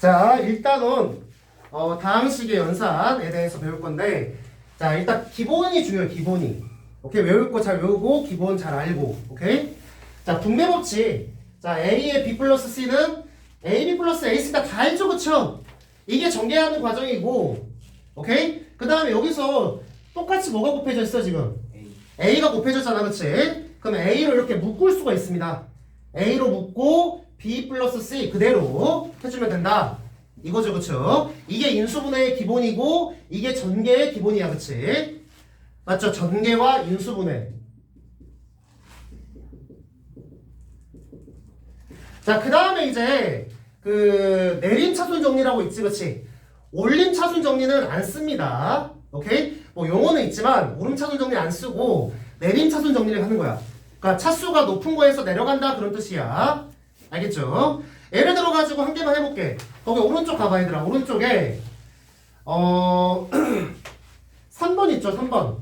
자, 일단은 어, 다항식의 연산에 대해서 배울 건데 자, 일단 기본이 중요해요. 기본이. 오케이, 외울 거 잘 외우고 기본 잘 알고. 오케이? 자, 분배 법칙. 자, A의 B 플러스 C는 AB 플러스 AC가 다 알죠, 그쵸? 이게 전개하는 과정이고, 오케이? 그 다음에 여기서 똑같이 뭐가 곱해져 있어, 지금? A A가 곱해졌잖아, 그치? 그럼 A로 이렇게 묶을 수가 있습니다. A로 묶고 B 플러스 C 그대로 해주면 된다. 이거죠, 그쵸? 이게 인수분해의 기본이고, 이게 전개의 기본이야, 그치? 맞죠? 전개와 인수분해. 자, 그 다음에 이제 그 내림 차순 정리라고 있지, 그치? 올림 차순 정리는 안 씁니다. 오케이? 뭐 용어는 있지만 오름 차순 정리 안 쓰고 내림 차순 정리를 하는 거야. 그러니까 차수가 높은 거에서 내려간다 그런 뜻이야. 알겠죠? 예를 들어 가지고 한 개만 해볼게. 거기 오른쪽 가봐 얘들아. 오른쪽에 어 3번 있죠, 3번.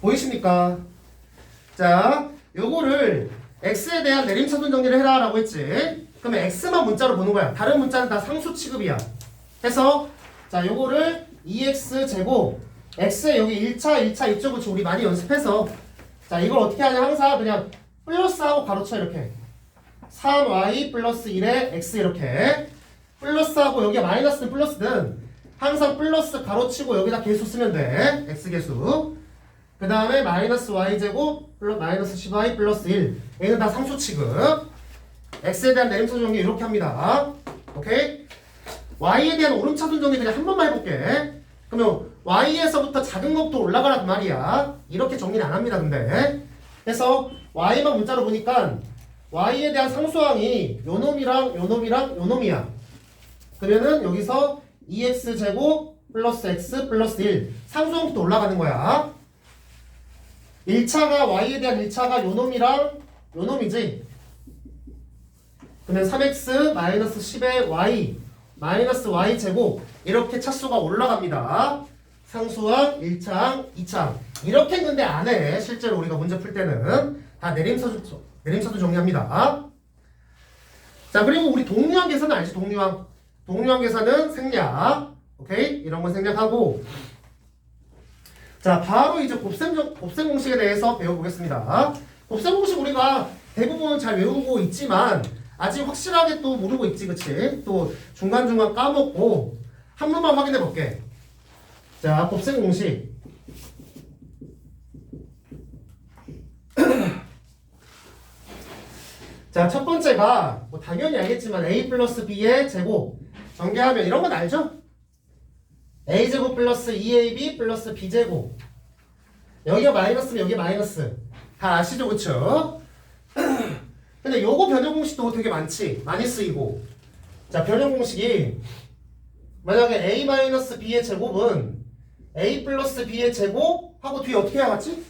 보이십니까? 자, 요거를 x에 대한 내림차순 정리를 해라 라고 했지. 그러면 x만 문자로 보는 거야. 다른 문자는 다 상수 취급이야. 해서 자, 요거를 2x 제곱 x에 여기 1차, 2차 이쪽을 우리 많이 연습해서. 자, 이걸 어떻게 하냐? 항상 그냥 플러스하고 가로쳐 이렇게. 3y 플러스 1에 x 이렇게. 플러스하고 여기가 마이너스든 플러스든. 항상 플러스 가로치고 여기다 개수 쓰면 돼. x 개수. 그 다음에 마이너스 y제곱 플러스 마이너스 10y 플러스 1 얘는 다 상수 취급. X에 대한 내림차순 정리 이렇게 합니다. 오케이? Y에 대한 오름차순 정리 그냥 한 번만 해볼게. 그러면 y에서부터 작은 것도 올라가란 말이야. 이렇게 정리는 안 합니다 근데. 그래서 y만 문자로 보니까 y에 대한 상수항이 요 놈이랑 요 놈이랑 요 놈이야. 그러면은 여기서 2x제곱 플러스 x 플러스 1 상수항부터 올라가는 거야. 1차가 y에 대한 1차가 요 놈이랑 요 놈이지. 그러면 3x 마이너스 10의 y 마이너스 y 제곱 이렇게 차수가 올라갑니다. 상수항 1차항 2차항 이렇게 했는데 안 해. 실제로 우리가 문제 풀 때는 다 내림차수 내림차수 정리합니다. 자 그리고 우리 동류항 계산은 알지 동류항 동류항 계산은 생략 오케이 이런 거 생략하고 자, 바로 이제 곱셈, 정- 곱셈 공식에 대해서 배워보겠습니다. 곱셈 공식 우리가 대부분 잘 외우고 있지만 아직 확실하게 또 모르고 있지, 그치? 또 중간중간 까먹고 한 번만 확인해 볼게. 자, 곱셈 공식. 자, 첫 번째가 뭐 당연히 알겠지만 a 플러스 b의 제곱 전개하면 이런 건 알죠? a제곱 플러스 2ab 플러스 b제곱 여기가 마이너스면 여기 마이너스 다 아시죠 그쵸? 근데 요거 변형 공식도 되게 많지 많이 쓰이고 자 변형 공식이 만약에 a 마이너스 b의 제곱은 a 플러스 b의 제곱 하고 뒤에 어떻게 해야겠지?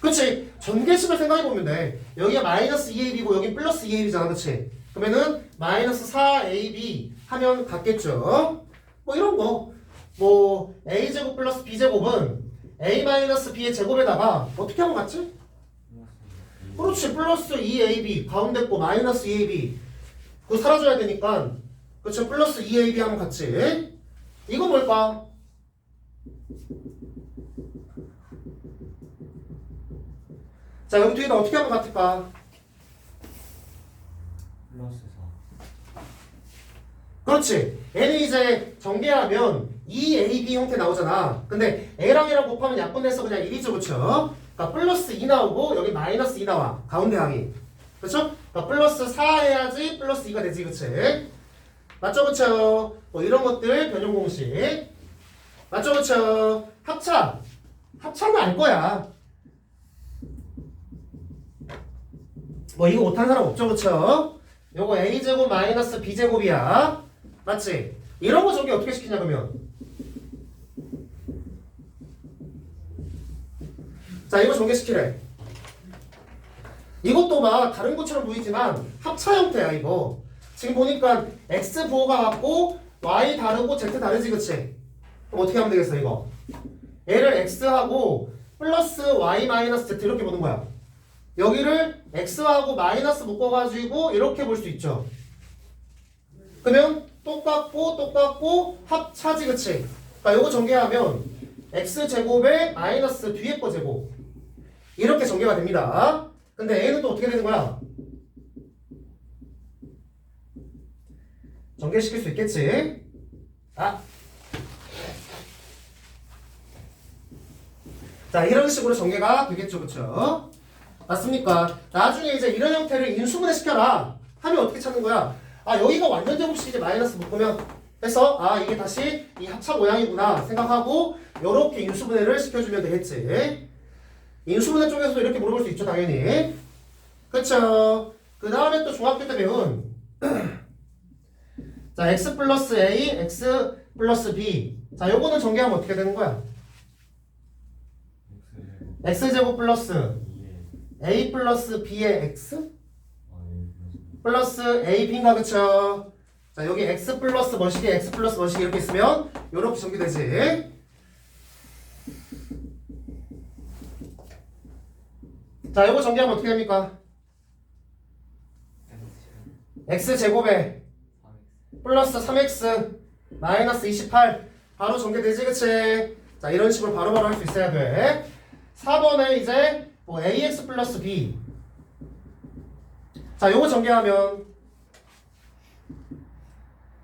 그치 전개식을 생각해보면 돼 여기가 마이너스 2ab고 여기 플러스 2ab잖아 그치 그러면은 마이너스 4ab 하면 같겠죠 뭐 이런 거. 뭐 a제곱 플러스 b제곱은 a 마이너스 b의 제곱에다가 어떻게 하면 같지? 그렇지. 플러스 2ab 가운데 거 마이너스 2ab 그거 사라져야 되니까 그렇죠. 플러스 2ab 하면 같지. 이거 뭘까? 자 여기 뒤에다 어떻게 하면 같을까? 플러스 4 그렇지. 얘는 이제 전개하면 2ab 형태 나오잖아. 근데 a랑 a랑 곱하면 약분해서 그냥 1이죠, 그쵸? 그러니까 플러스 2 나오고 여기 마이너스 2 나와. 가운데 항이. 그쵸? 그러니까 플러스 4 해야지 플러스 2가 되지, 그치? 맞죠, 그쵸? 뭐 이런 것들 변형 공식. 맞죠, 그쵸? 합차. 합차는 알 거야. 뭐 이거 못한 사람 없죠, 그쵸? 요거 a제곱 마이너스 b제곱이야. 맞지? 이런 거 저기 어떻게 시키냐 그러면 자 이거 전개시키래 이것도 막 다른 것처럼 보이지만 합차 형태야 이거 지금 보니까 x 부호가 같고 y 다르고 z 다르지 그치? 그럼 어떻게 하면 되겠어 이거 얘를 x하고 플러스 y 마이너스 z 이렇게 보는 거야. 여기를 x하고 마이너스 묶어가지고 이렇게 볼 수 있죠. 그러면 똑같고 똑같고 합차지 그치? 그러니까 요거 전개하면 x 제곱에 마이너스 뒤에 거 제곱 이렇게 전개가 됩니다. 근데 a는 또 어떻게 되는 거야? 전개시킬 수 있겠지? 아. 자, 이런 식으로 전개가 되겠죠, 그쵸? 맞습니까? 나중에 이제 이런 형태를 인수분해 시켜라 하면 어떻게 찾는 거야? 아, 여기가 완전 제곱식 이제 마이너스 묶으면 해서 아, 이게 다시 이 합차 모양이구나 생각하고 요렇게 인수분해를 시켜주면 되겠지. 인수분해 쪽에서도 이렇게 물어볼 수 있죠, 당연히. 그쵸? 그 다음에 또 중학교 때 배운 자, x 플러스 a, x 플러스 b. 자, 요거는 전개하면 어떻게 되는 거야? X 제곱 x 제곱 플러스 2에 a 플러스 b의 x 플러스 a b인가 그쵸? 자, 여기 x 플러스 머시기, x 플러스 머시기 이렇게 있으면 요렇게 전개되지. 자, 요거 전개하면 어떻게 됩니까? x 제곱에 플러스 3x 마이너스 28 바로 전개되지 그치? 자 이런 식으로 바로바로 할 수 있어야 돼 4번에 이제 뭐 ax 플러스 b 자 요거 전개하면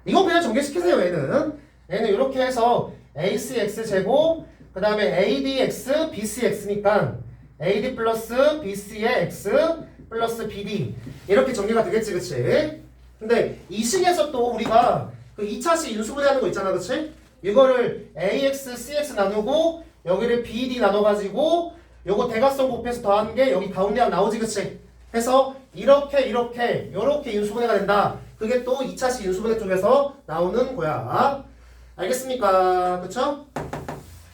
이건 그냥 전개시키세요 얘는 얘는 이렇게 해서 acx 제곱 그 다음에 adx bcx니까 ad 플러스 bc의 x 플러스 bd 이렇게 전개가 되겠지 그치? 근데 이 식에서 또 우리가 그 2차식 인수분해하는 거 있잖아 그치? 이거를 ax, cx 나누고 여기를 bd 나눠가지고 요거 대각선 곱해서 더하는 게 여기 가운데 안 나오지 그치? 해서 이렇게 이렇게 요렇게 인수분해가 된다 그게 또 2차식 인수분해 쪽에서 나오는 거야 알겠습니까? 그쵸?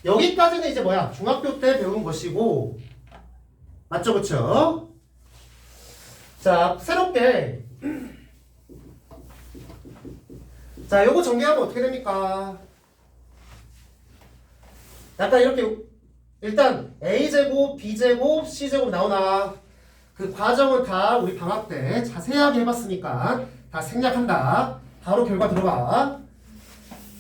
여기까지는 이제 뭐야 중학교 때 배운 것이고 맞죠 그쵸? 자 새롭게 자, 요거 정리하면 어떻게 됩니까? 약간 이렇게 일단 a제곱, b제곱, c제곱 나오나 그 과정은 다 우리 방학 때 자세하게 해봤으니까 다 생략한다. 바로 결과 들어가.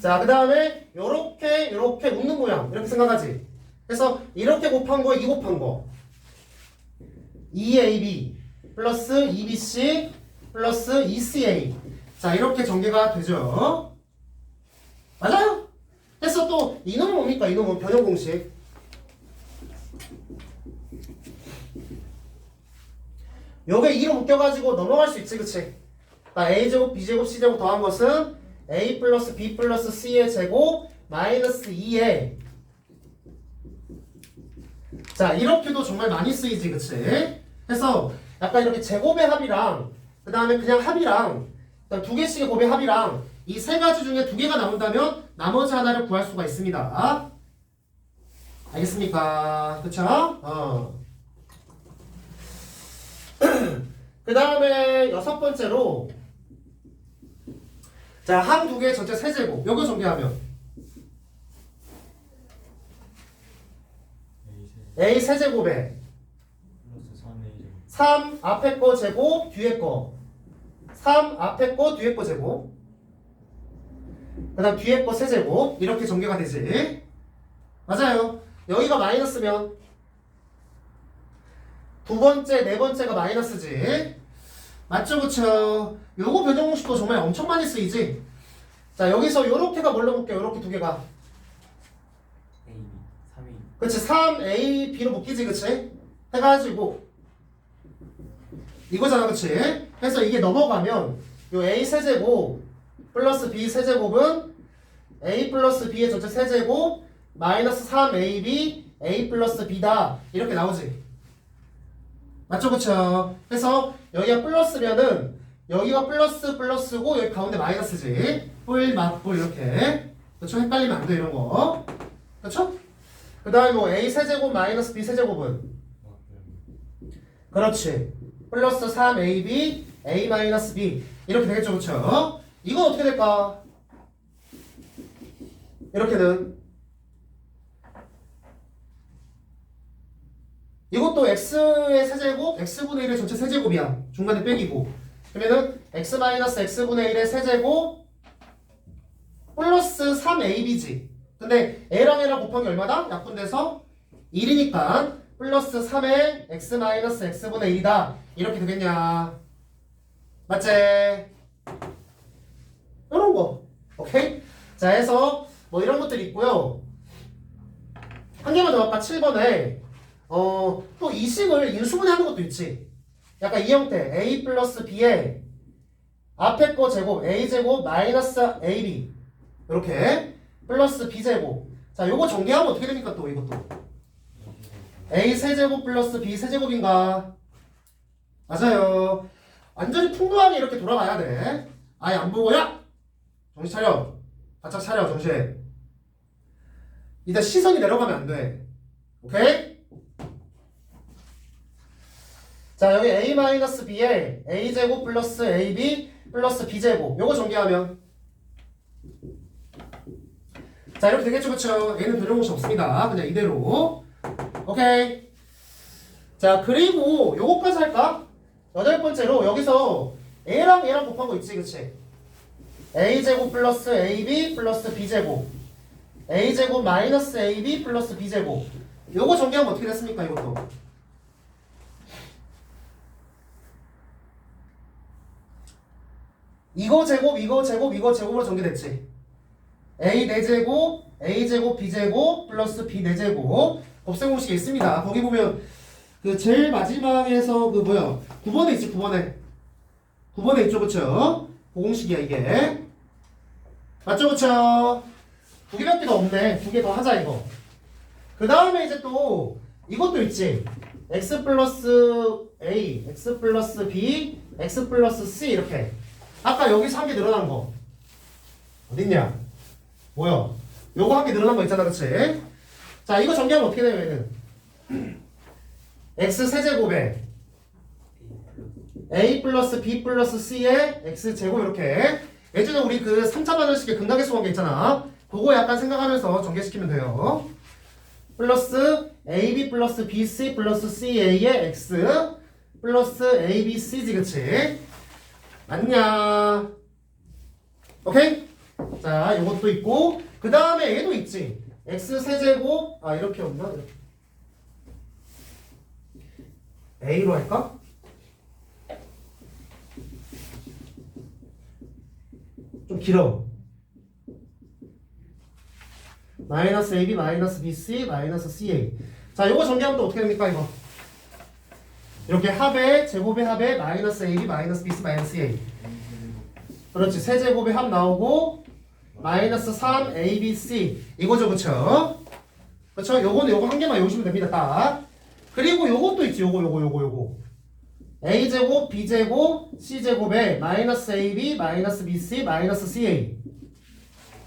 자, 그 다음에 요렇게 요렇게 웃는 모양 이렇게 생각하지. 그래서 이렇게 곱한 거, 이 곱한 거 2ab 플러스 2bc 플러스 2ca 자 이렇게 전개가 되죠? 맞아요? 해서 또 이놈은 뭡니까? 이놈은 변형 공식. 요게 2로 묶여가지고 넘어갈 수 있지 그치? 나 a제곱 b제곱 c제곱 더한 것은 a 플러스 b 플러스 c의 제곱 마이너스 2에 자 이렇게도 정말 많이 쓰이지 그치 해서 약간 이렇게 제곱의 합이랑 그 다음에 그냥 합이랑 두 개씩의 곱의 합이랑 이 세 가지 중에 두 개가 나온다면 나머지 하나를 구할 수가 있습니다. 알겠습니까? 그쵸? 어. 그 다음에 여섯 번째로 자, 항 두개 전체 세제곱 요거 전개하면 A 세제곱에 플러스 3A 제곱 3 앞에 거 제곱 뒤에 거. 3 앞에 거 뒤에 거 제곱. 그 다음 뒤에 거 세제곱. 이렇게 전개가 되지. 맞아요. 여기가 마이너스면 두 번째 네 번째가 마이너스지. 맞죠 그쵸? 요거 변형공식도 정말 엄청 많이 쓰이지? 자 여기서 요렇게가 뭘로 묶여? 요렇게 두 개가. A, 3A 그치 3A, B로 묶이지 그치? 해가지고 이거잖아 그치? 해서 이게 넘어가면 요 A 세제곱 플러스 B 세제곱은 A 플러스 B의 전체 세제곱 마이너스 3AB A 플러스 B다. 이렇게 나오지. 맞죠 그쵸? 해서 여기가 플러스면은 여기가 플러스 플러스고 여기 가운데 마이너스지. 뿔 맞뿔 이렇게. 그쵸? 헷갈리면 안 돼 이런 거. 그쵸? 그 다음에 뭐 A 세제곱 마이너스 B 세제곱은? 그렇지. 플러스 3AB, A 마이너스 B. 이렇게 되겠죠, 그쵸? 이건 어떻게 될까? 이렇게는 이것도 x의 세제곱 x분의 1의 전체 세제곱이야 중간에 빼기고 그러면은 x 마이너스 x분의 1의 세제곱 플러스 3ab지 근데 a랑 a랑 곱한 게 얼마다? 약분돼서 1이니까 플러스 3의 x 마이너스 x분의 1이다. 이렇게 되겠냐? 맞지? 이런 거. 오케이? 자 해서 뭐 이런 것들이 있고요. 한 개만 더 아까 7번에. 어 또 이식을 인수분해하는 것도 있지. 약간 이 형태. a 플러스 b에 앞에 거 제곱 a 제곱 마이너스 ab 이렇게. 플러스 b 제곱. 자 요거 전개하면 어떻게 됩니까 또 이것도 a 세제곱 플러스 b 세제곱인가? 맞아요. 완전히 풍부하게 이렇게 돌아가야 돼. 아예 안 보고 야 정신 차려. 바짝 차려 정신. 이따 시선이 내려가면 안 돼. 오케이? 자 여기 a-b에 a제곱 플러스 ab 플러스 b제곱. 요거 전개하면. 자 이렇게 되겠죠 그쵸? 얘는 변형 공식 없습니다. 그냥 이대로 오케이. 자 그리고 요거까지 할까? 여덟 번째로 여기서 a랑 얘랑 곱한 거 있지 그치? A제곱 플러스 ab 플러스 b제곱. A제곱 마이너스 ab 플러스 b제곱. 요거 전개하면 어떻게 됐습니까 이것도? 이거 제곱 이거 제곱 이거 제곱으로 전개됐지? A 4제곱 a제곱 b제곱 플러스 b 4제곱 곱셈 공식이 있습니다. 거기 보면 그 제일 마지막에서 그 뭐야? 9번에 있지 9번에. 9번에 있죠 그쵸? 그 공식이야 이게. 맞죠 그쵸? 두 개밖에 더 없네. 두 개 더 하자 이거. 그 다음에 이제 또 이것도 있지. X 플러스 a x 플러스 b x 플러스 c 이렇게. 아까 여기서 한 개 늘어난 거. 어딨냐? 뭐야? 요거 한 개 늘어난 거 있잖아 그치 자 이거 전개하면 어떻게 돼요 얘는? X 세제곱에 a 플러스 b 플러스 c의 x 제곱 이렇게. 예전에 우리 그 3차 반응식의 근각의 게 있잖아. 그거 약간 생각하면서 전개시키면 돼요. 플러스 ab 플러스 bc 플러스 ca의 x 플러스 abc지 그치? 맞냐? 오케이? 자 요것도 있고 그 다음에 얘도 있지 x 세제곱 아 이렇게 없나 a로 할까? 좀 길어. 마이너스 ab 마이너스 bc 마이너스 ca 자 요거 전개하면 또 어떻게 됩니까 이거? 이렇게 합의 제곱의 합의 마이너스 ab 마이너스 bc 마이너스 a. 그렇지. 세제곱의 합 나오고 마이너스 3 abc 이거죠 그쵸? 그쵸? 요거는 요거 한 개만 외우시면 됩니다 딱. 그리고 요것도 있지 요거 요거 요거 요거. A제곱 b제곱 c제곱에 마이너스 ab 마이너스 bc 마이너스 ca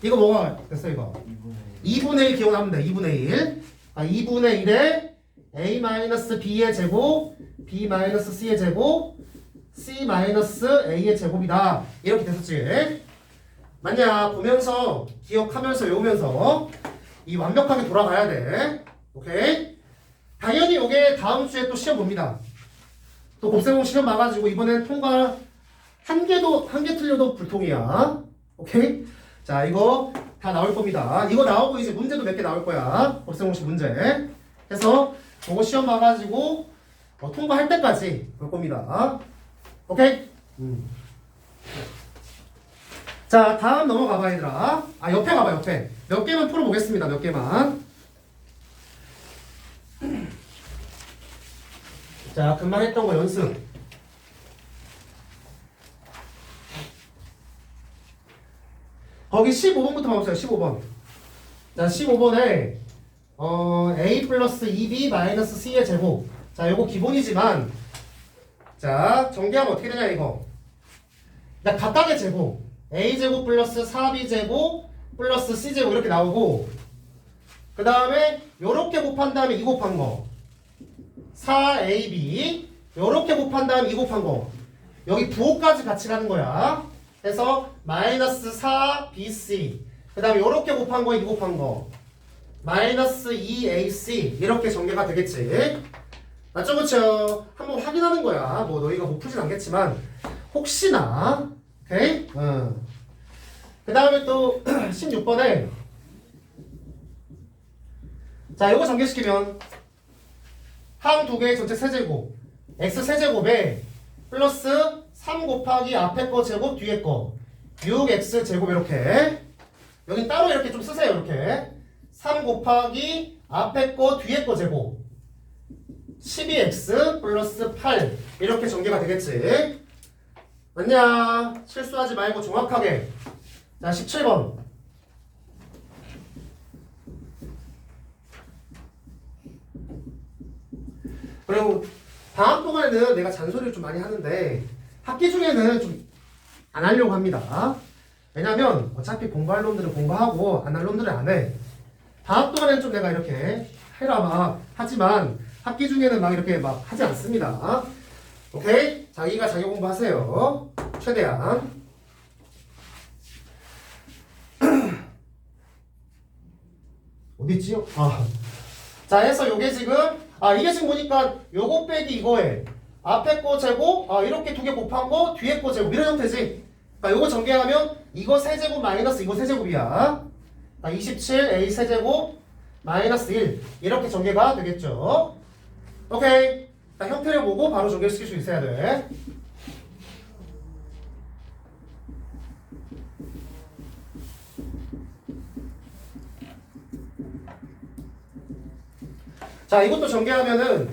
이거 뭐가 됐어 이거? 2분의 1 기억나면 돼 2분의 1 아, 2분의 1에 a 마이너스 b의 제곱 b 마이너스 c의 제곱 c 마이너스 a의 제곱이다. 이렇게 됐었지 맞냐 보면서 기억하면서 외우면서 이 완벽하게 돌아가야 돼. 오케이? 당연히 요게 다음 주에 또 시험 봅니다. 또 곱셈공 시험 봐가지고 이번엔 통과 한 개도 한 개 틀려도 불통이야. 오케이? 자 이거 다 나올 겁니다. 이거 나오고 이제 문제도 몇 개 나올 거야. 곱셈공식 문제. 해서 그거 시험 봐가지고 어, 통과할 때까지 볼 겁니다. 오케이? 음. 자 다음 넘어가 봐 얘들아. 아 옆에 가봐 옆에. 몇 개만 풀어보겠습니다 몇 개만. 자 금방 했던 거 연습. 거기 15번부터 봐보세요 15번. 자 15번에 어, a 플러스 2b 마이너스 c의 제곱. 자 요거 기본이지만 자 전개하면 어떻게 되냐 이거. 자 각각의 제곱 a 제곱 플러스 4b 제곱 플러스 c 제곱 이렇게 나오고 그 다음에 요렇게 곱한 다음에 이 곱한 거. 4ab 요렇게 곱한 다음에 이 곱한 거. 여기 부호까지 같이 가는 거야. 그래서 마이너스 4bc 그 다음에 요렇게 곱한 거에 이 곱한 거. 마이너스 2ac 이렇게 전개가 되겠지. 맞죠, 그쵸? 한번 확인하는 거야. 뭐 너희가 못 풀진 않겠지만 혹시나 또 16번에 자 이거 전개시키면 항 두 개의 전체 세제곱 x 세제곱에 플러스 3 곱하기 앞에 거 제곱 뒤에 거 6x 제곱 이렇게. 여기 따로 이렇게 좀 쓰세요 이렇게. 3 곱하기 앞에 거 뒤에 거 제곱 12x 플러스 8 이렇게 전개가 되겠지. 맞냐? 실수하지 말고 정확하게 자 17번 그리고 방학 동안에는 내가 잔소리를 좀 많이 하는데 학기 중에는 좀 안 하려고 합니다. 왜냐면 어차피 공부할 놈들은 공부하고 안 할 놈들은 안 해. 방학 동안에는 좀 내가 이렇게 해라 막 하지만 학기 중에는 막 이렇게 막 하지 않습니다. 오케이? 자기가 자기 공부하세요. 최대한. 어딨지요? 아. 자, 해서 요게 지금, 아, 이게 지금 보니까 요거 빼기 이거에 앞에 거 제곱, 아, 이렇게 두 개 곱한 거, 뒤에 거 제곱, 이런 형태지. 그러니까 요거 전개하면 이거 세제곱 마이너스 이거 세제곱이야. 아, 27 a 세제곱 마이너스 1 이렇게 전개가 되겠죠. 오케이. 자, 형태를 보고 바로 전개시킬 수 있어야 돼. 자, 이것도 전개하면은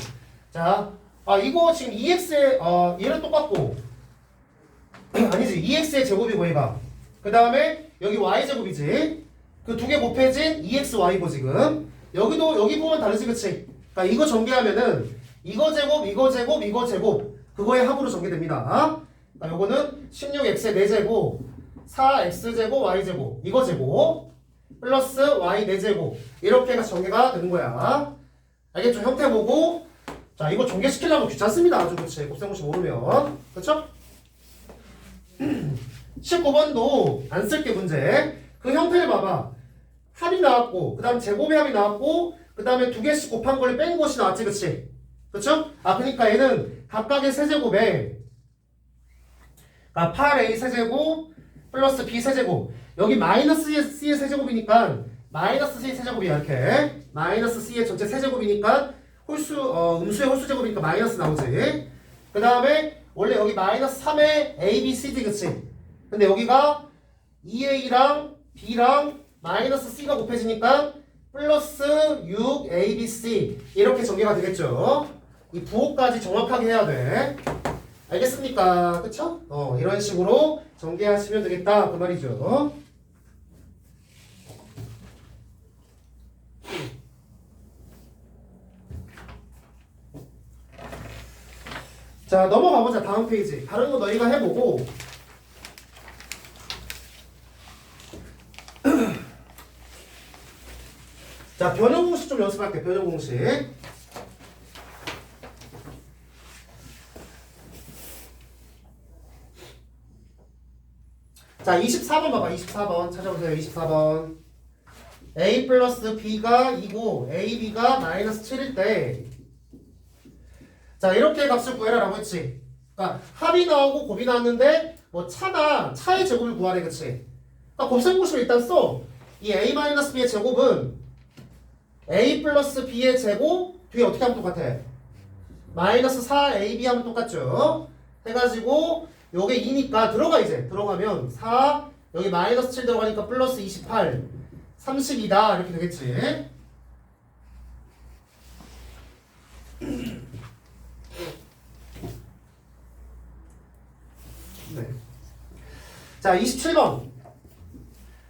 자, 아 이거 지금 2x의 어 얘는 똑같고. 아니지 2x의 제곱이고 얘가 그 다음에 여기 y 제곱이지. 그 두 개 곱해진 2xy고 지금. 여기도 여기 보면 다르지 그치? 그러니까 이거 전개하면은 이거 제곱 이거 제곱 이거 제곱. 그거의 합으로 전개됩니다. 자, 요거는 16x의 4제곱 4x제곱 y제곱. 이거 제곱. 플러스 y 4제곱. 이렇게가 전개가 되는 거야. 알겠죠? 형태 보고 자 이거 전개시키려면 귀찮습니다. 아주 그치? 곱셈공식 모르면 그쵸? 19번도 안 쓸게 문제 그 형태를 봐봐 합이 나왔고 그 다음 제곱의 합이 나왔고 그 다음에 두 개씩 곱한 거를 뺀 것이 나왔지 그치? 그쵸? 아 그러니까 얘는 각각의 세제곱에 그러니까 8a 세제곱 플러스 b 세제곱 여기 마이너스 c의 세제곱이니까 마이너스 c의 세제곱이야 이렇게 마이너스 c의 전체 세제곱이니까 홀수 어, 음수의 홀수 제곱이니까 마이너스 나오지 그 다음에 원래 여기 마이너스 3의 a, b, c, d 그치? 근데 여기가 2a랑 b랑 마이너스 c가 곱해지니까 플러스 6 a, b, c 이렇게 전개가 되겠죠 이 부호까지 정확하게 해야 돼 알겠습니까? 그쵸? 어, 이런 식으로 전개하시면 되겠다. 그 말이죠. 자, 넘어가보자. 다음 페이지. 다른 거 너희가 해보고. 자, 변형 공식 좀 연습할게. 변형 공식. 자, 24번 봐봐. 24번 찾아보세요. 24번. a 플러스 b가 2고 ab가 마이너스 7일 때. 자, 이렇게 값을 구해라라고 했지. 그러니까 합이 나오고 곱이 나왔는데 뭐 차나 차의 제곱을 구하래, 그치? 그러니까 곱셈공식을 일단 써. 이 a 마이너스 b의 제곱은 a 플러스 b의 제곱 뒤에 어떻게 하면 똑같아? 마이너스 4ab 하면 똑같죠? 해가지고 요게 2니까 들어가 이제 들어가면 4 여기 마이너스 7 들어가니까 플러스 28 32다 이렇게 되겠지 자 27번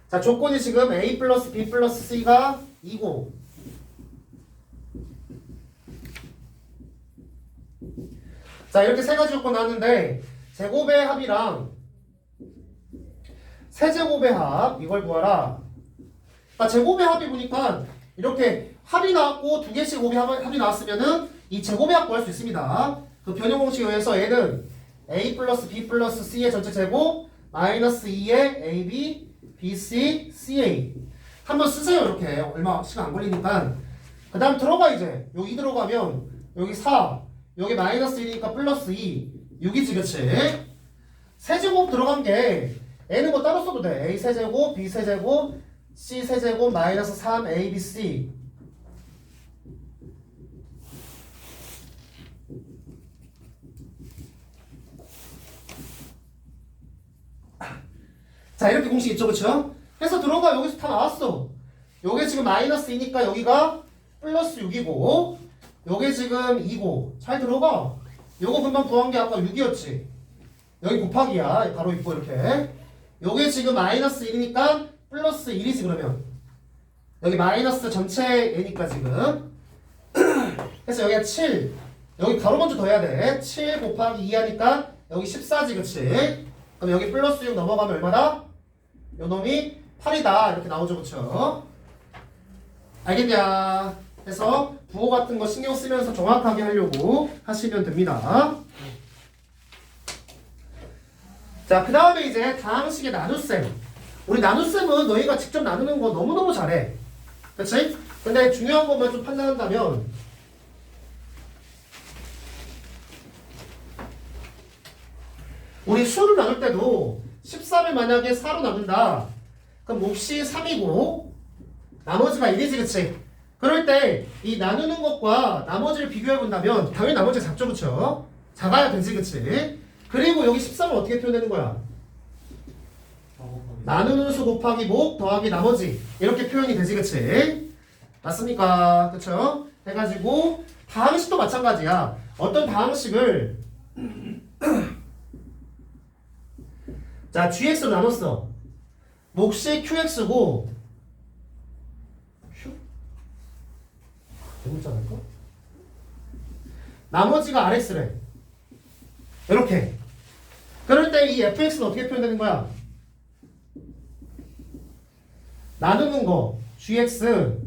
자 조건이 지금 a 플러스 b 플러스 c가 2고 자 이렇게 세 가지 조건 나왔는데 제곱의 합이랑 세제곱의 합 이걸 구하라. 그러니까 제곱의 합이 보니까 이렇게 합이 나왔고 두 개씩 곱이 합, 합이 나왔으면은 이 제곱의 합 구할 수 있습니다. 그 변형 공식에 의해서 얘는 a 플러스 b 플러스 c의 전체 제곱 마이너스 2의 ab, bc, ca 한번 쓰세요 이렇게. 얼마 시간 안 걸리니까. 그 다음 들어가 이제. 여기 들어가면 여기 4 여기 마이너스 1이니까 플러스 2 6이지 그치? 세제곱 들어간 게 N은 뭐 따로 써도 돼. A 세제곱 B 세제곱 C 세제곱 마이너스 3 A B C 자 이렇게 공식 있죠 그쵸? 해서 들어온 거 여기서 다 나왔어. 요게 지금 마이너스 2니까 여기가 플러스 6이고 요게 지금 2고. 잘 들어봐. 요거 금방 구한 게 아까 6이었지? 여기 곱하기야. 바로 있고 이렇게. 요게 지금 마이너스 1이니까 플러스 1이지 그러면. 여기 마이너스 전체 얘니까 지금. 그래서 여기가 7 여기 가로 먼저 더 해야 돼7 곱하기 2 하니까 여기 14지 그치? 그럼 여기 플러스 6 넘어가면 얼마다? 요 놈이 8이다 이렇게 나오죠 그쵸 알겠냐 그래서 부호 같은 거 신경 쓰면서 정확하게 하려고 하시면 됩니다 자, 그 다음에 이제 다항식의 나눗셈. 우리 나눗셈은 너희가 직접 나누는 거 너무너무 잘해. 그치? 근데 중요한 것만 좀 판단한다면, 우리 수를 나눌 때도 13을 만약에 4로 나눈다. 그럼 몫이 3이고, 나머지가 1이지, 그치? 그럴 때 이 나누는 것과 나머지를 비교해 본다면, 당연히 나머지가 작죠, 그쵸? 작아야 되지, 그치? 그리고 여기 13을 어떻게 표현되는 거야? 나누는 수 곱하기 목 더하기 나머지 이렇게 표현이 되지 그치? 맞습니까? 그쵸? 해가지고 다항식도 마찬가지야 어떤 다항식을 자 gx로 나눴어 몫이 qx고 q? 대문자가 이거? 나머지가 rx래 이렇게 그럴 때 이 fx는 어떻게 표현되는 거야? 나누는 거 gx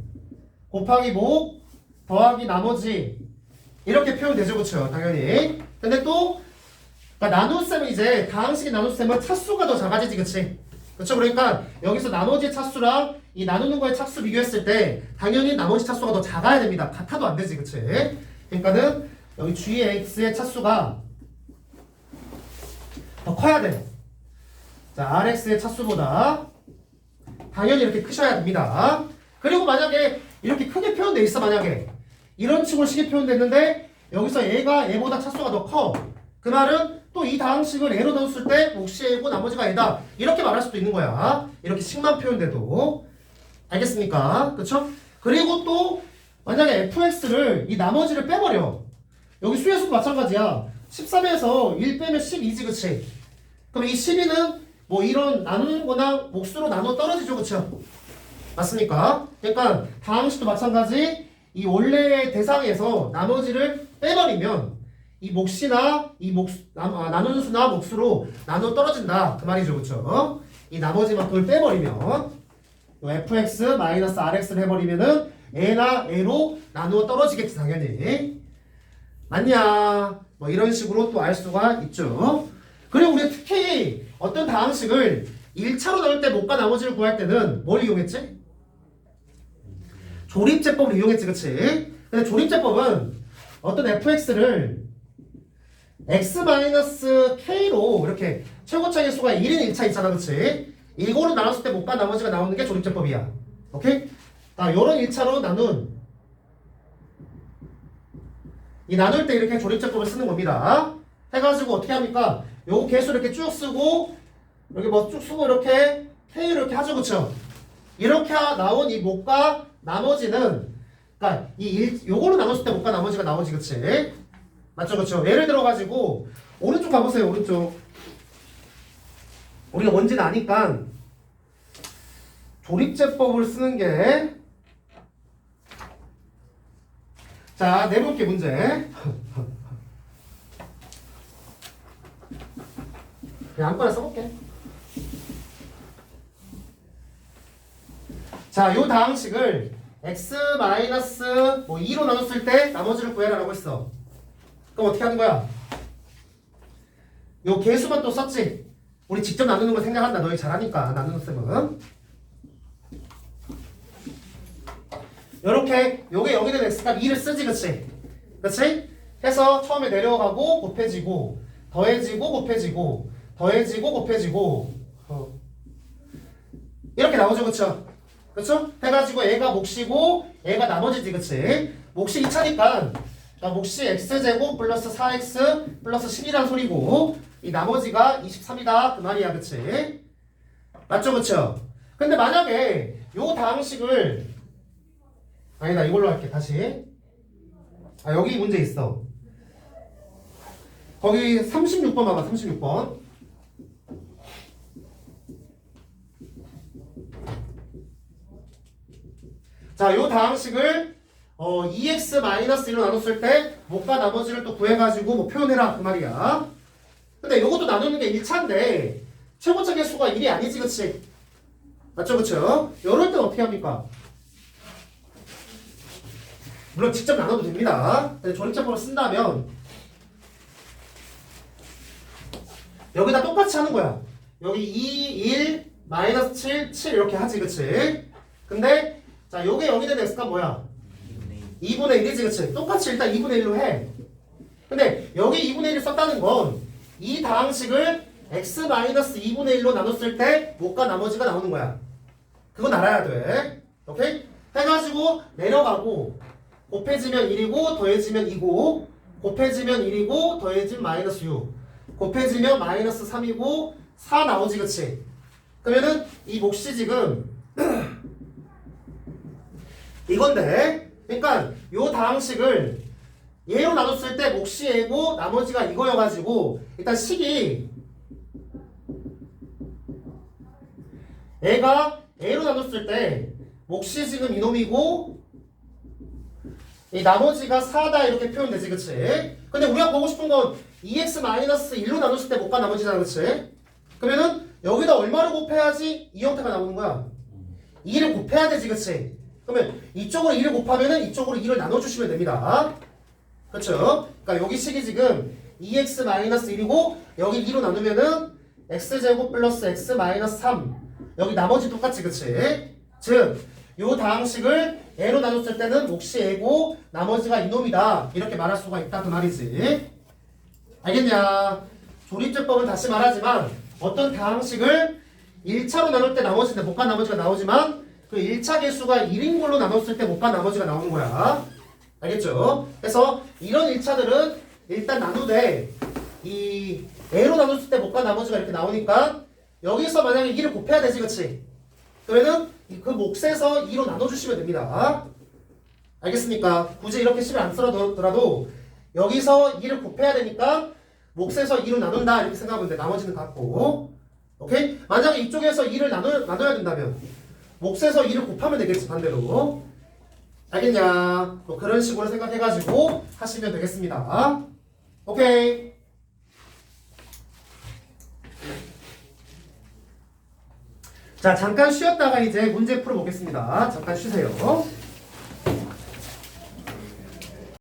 곱하기 목 더하기 나머지 이렇게 표현되죠 그쵸 당연히 근데 또 그러니까 나눗셈은 이제 다항식의 나눗셈은 차수가 더 작아지지 그치 그쵸 그러니까 여기서 나머지 차수랑 이 나누는 거의 차수 비교했을 때 당연히 나머지 차수가 더 작아야 됩니다 같아도 안 되지 그치 그러니까는 여기 gx의 차수가 더 커야 돼. 자, RX의 차수보다 당연히 이렇게 크셔야 됩니다. 그리고 만약에 이렇게 크게 표현돼 있어 만약에 이런 식으로 식이 표현됐는데 여기서 얘가 얘보다 차수가 더 커. 그 말은 또 이 다항식을 얘로 넣었을 때 몫이 얘고 나머지가 얘다. 이렇게 말할 수도 있는 거야. 이렇게 식만 표현돼도 알겠습니까? 그쵸? 그리고 또 만약에 fx를 이 나머지를 빼버려. 여기 수에서도 마찬가지야. 13에서 1 빼면 12지 그치? 그럼 이 12는 뭐 이런 나누는 거나 몫으로 나눠 떨어지죠 그쵸? 맞습니까? 그러니까 다항식도 마찬가지 이 원래의 대상에서 나머지를 빼버리면 이 몫이나 이 몫, 나, 아, 나누는 수나 몫으로 나눠 떨어진다 그 말이죠 그쵸? 이 나머지 만큼을 빼버리면 요 fx 마이너스 rx를 해버리면은 a나 a로 나누어 떨어지겠지 당연히 맞냐? 뭐 이런 식으로 또 알 수가 있죠. 그리고 우리 특히 어떤 다항식을 1차로 나눌 때 못과 나머지를 구할 때는 뭘 이용했지? 조립제법을 이용했지, 그치? 근데 조립제법은 어떤 fx를 x-k로 이렇게 최고차의 수가 1인 1차 있잖아, 그치? 이거로 나눴을 때 못과 나머지가 나오는 게 조립제법이야. 오케이? 자, 요런 1차로 나눈 이 나눌 때 이렇게 조립제법을 쓰는 겁니다. 해가지고 어떻게 합니까? 요 개수 이렇게 쭉 쓰고 여기 뭐쭉 쓰고 이렇게 K를 이렇게 하죠, 그쵸? 이렇게 하- 나온 이 목과 나머지는 그러니까 이 일, 요거로 나눴을 때 목과 나머지가 나오지, 그치? 맞죠, 그쵸? 예를 들어 가지고 오른쪽 가보세요, 오른쪽. 우리가 뭔지는 아니까 조립제법을 쓰는 게 자, 내볼게 문제. 그냥 아무거나 써볼게. 자, 요 다항식을 x 마이너스 뭐 2로 나눴을 때 나머지를 구해라라고 했어. 그럼 어떻게 하는 거야? 요 개수만 또 썼지? 우리 직접 나누는 거 생략한다. 너희 잘하니까 나누는 셈은. 요렇게 요게 여기 는 x값 2를 쓰지 그치? 그치? 해서 처음에 내려가고 곱해지고 더해지고 곱해지고 더해지고 곱해지고 어. 이렇게 나오죠 그쵸? 그쵸? 해가지고 얘가 몫이고 얘가 나머지지 그치? 몫이 2차니까 자, 몫이 x제곱 플러스 4x 플러스 10이란 소리고 이 나머지가 23이다. 그 말이야. 그치? 맞죠? 그쵸? 근데 만약에 요 다항식을 아니다. 이걸로 할게. 다시. 아 여기 문제 있어. 거기 36번 봐봐. 36번. 자, 요 다항식을 어, 2x-1로 나눴을 때 못과 나머지를 또 구해가지고 뭐 표현해라 그 말이야. 근데 요것도 나누는 게 1차인데 최고차 개수가 1이 아니지 그치? 맞죠 그쵸? 요럴 땐 어떻게 합니까? 물론 직접 나눠도 됩니다. 근데 조립제법을 쓴다면 여기다 똑같이 하는 거야. 여기 2, 1, 마이너스 7, 7 이렇게 하지 그치? 근데 자 요게 0이 되는 x가 뭐야? 2분의 1이지 그치? 똑같이 일단 2분의 1로 해. 근데 여기 2분의 1을 썼다는 건 이 다항식을 x-2분의 1로 나눴을 때 못과 나머지가 나오는 거야. 그건 알아야 돼. 오케이? 해가지고 내려가고 곱해지면 1이고 더해지면 2고 곱해지면 1이고 더해지면 마이너스 6 곱해지면 마이너스 3이고 4 나오지 그치? 그러면은 이 몫이 지금 이건데 그러니까 요 다항식을 얘로 나눴을 때 몫이 얘고 나머지가 이거여가지고 일단 식이 얘가 A로 나눴을 때 몫이 지금 이놈이고 이 나머지가 4다 이렇게 표현되지 그치? 근데 우리가 보고 싶은 건 2x-1로 나눴을 때 못과 나머지잖아 그치? 그러면은 여기다 얼마를 곱해야지 이 형태가 나오는 거야 2를 곱해야 되지 그치? 그러면 이쪽으로 2를 곱하면은 이쪽으로 2를 나눠주시면 됩니다 그쵸? 그러니까 여기 식이 지금 2x-1이고 여기 2로 나누면은 x제곱 플러스 x-3 여기 나머지 똑같지 그치? 즉, 요 다항식을 a로 나눴을 때는 몫이 a고 나머지가 이놈이다 이렇게 말할 수가 있다 그 말이지 알겠냐? 조립제법은 다시 말하지만 어떤 다항식을 1차로 나눌 때 나머지인데 못과 나머지가 나오지만 그 1차 개수가 1인 걸로 나눴을 때 못과 나머지가 나오는 거야 알겠죠? 그래서 이런 1차들은 일단 나누되 이 a로 나눴을 때 못과 나머지가 이렇게 나오니까 여기서 만약에 2를 곱해야 되지 그치? 그러면은 이- 그 몫에서 2로 나눠주시면 됩니다 알겠습니까? 굳이 이렇게 식을 안 쓰더라도 여기서 2를 곱해야 되니까 몫에서 2로 나눈다 이렇게 생각하면 돼 나머지는 같고 오케이? 만약에 이쪽에서 2를 나눠, 나눠야 된다면 몫에서 2를 곱하면 되겠지 반대로 알겠냐? 뭐 그런 식으로 생각해가지고 하시면 되겠습니다. 오케이. 자, 잠깐 쉬었다가 이제 문제 풀어보겠습니다. 잠깐 쉬세요.